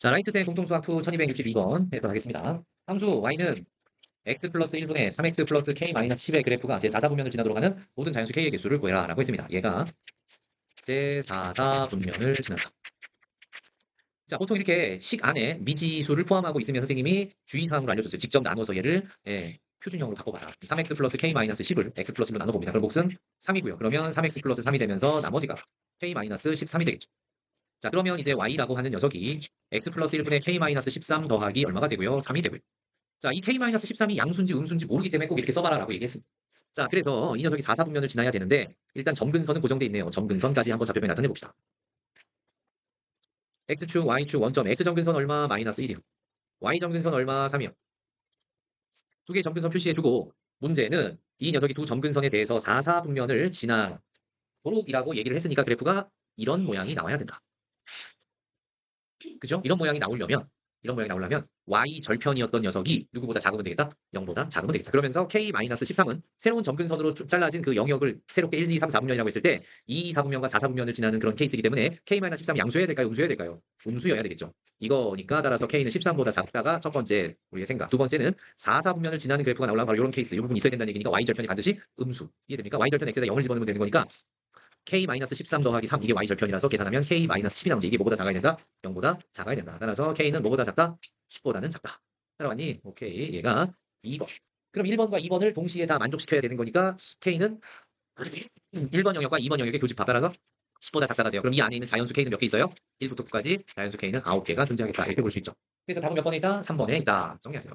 자, 라이트생 공통수학 2 1262번 해도 하겠습니다. 함수 y는 x 플러스 1분의 3x 플러스 k 마이너스 10의 그래프가 제4사분면을 지나도록 하는 모든 자연수 k의 개수를 구해라 라고 했습니다. 얘가 제4사분면을 지난다. 자, 보통 이렇게 식 안에 미지수를 포함하고 있으면 선생님이 주의사항으로 알려줬어요. 직접 나눠서 얘를 예, 표준형으로 바꿔봐라. 3x 플러스 k 마이너스 10을 x 플러스 1로 나눠봅니다. 그럼 몫은 3이고요. 그러면 3x 플러스 3이 되면서 나머지가 k 마이너스 13이 되겠죠. 자, 그러면 이제 y라고 하는 녀석이 x 플러스 1분의 k 마이너스 13 더하기 얼마가 되고요? 3이 되고요. 자, 이 k 마이너스 13이 양수인지 음수인지 모르기 때문에 꼭 이렇게 써봐라라고 얘기했습니다. 자, 그래서 이 녀석이 4사분면을 지나야 되는데 일단 점근선은 고정돼 있네요. 점근선까지 한번 좌표변 나타내 봅시다. x축, y축, 원점, x점근선 얼마? 마이너스 1이요. y점근선 얼마? 3이요. 두 개의 점근선 표시해주고 문제는 이 녀석이 두 점근선에 대해서 4사분면을 지나도록이라고 얘기를 했으니까 그래프가 이런 모양이 나와야 된다. 그죠? 이런 모양이 나오려면 이런 모양이 나오려면 y 절편이었던 녀석이 누구보다 작으면 되겠다? 0보다 작으면 되겠다. 그러면서 k-13은 새로운 점근선으로 쭉 잘라진 그 영역을 새롭게 1, 2, 3, 4분면이라고 했을 때 2, 4분면과 4, 4분면을 지나는 그런 케이스이기 때문에 k-13이 양수여야 될까요? 음수여야 될까요? 음수여야 되겠죠. 이거니까 따라서 k는 13보다 작다가 첫 번째 우리의 생각. 두 번째는 4, 4분면을 지나는 그래프가 나오려면 바로 이런 케이스. 이 부분 있어야 된다는 얘기니까 y 절편이 반드시 음수. 이해됩니까? y 절편 x에다 0을 집어넣으면 되는 거니까 k-13 더하기 3 이게 y절편이라서 계산하면 k-10이 나오는데 이게 뭐보다 작아야 된다? 0보다 작아야 된다. 따라서 k는 뭐보다 작다? 10보다는 작다. 따라왔니? 오케이. 얘가 2번. 그럼 1번과 2번을 동시에 다 만족시켜야 되는 거니까 k는 1번 영역과 2번 영역의 교집합 따라서 10보다 작다가 돼요. 그럼 이 안에 있는 자연수 k는 몇 개 있어요? 1부터 9까지 자연수 k는 9개가 존재하겠다. 이렇게 볼 수 있죠. 그래서 답은 몇 번에 있다? 3번에 있다. 정리하세요.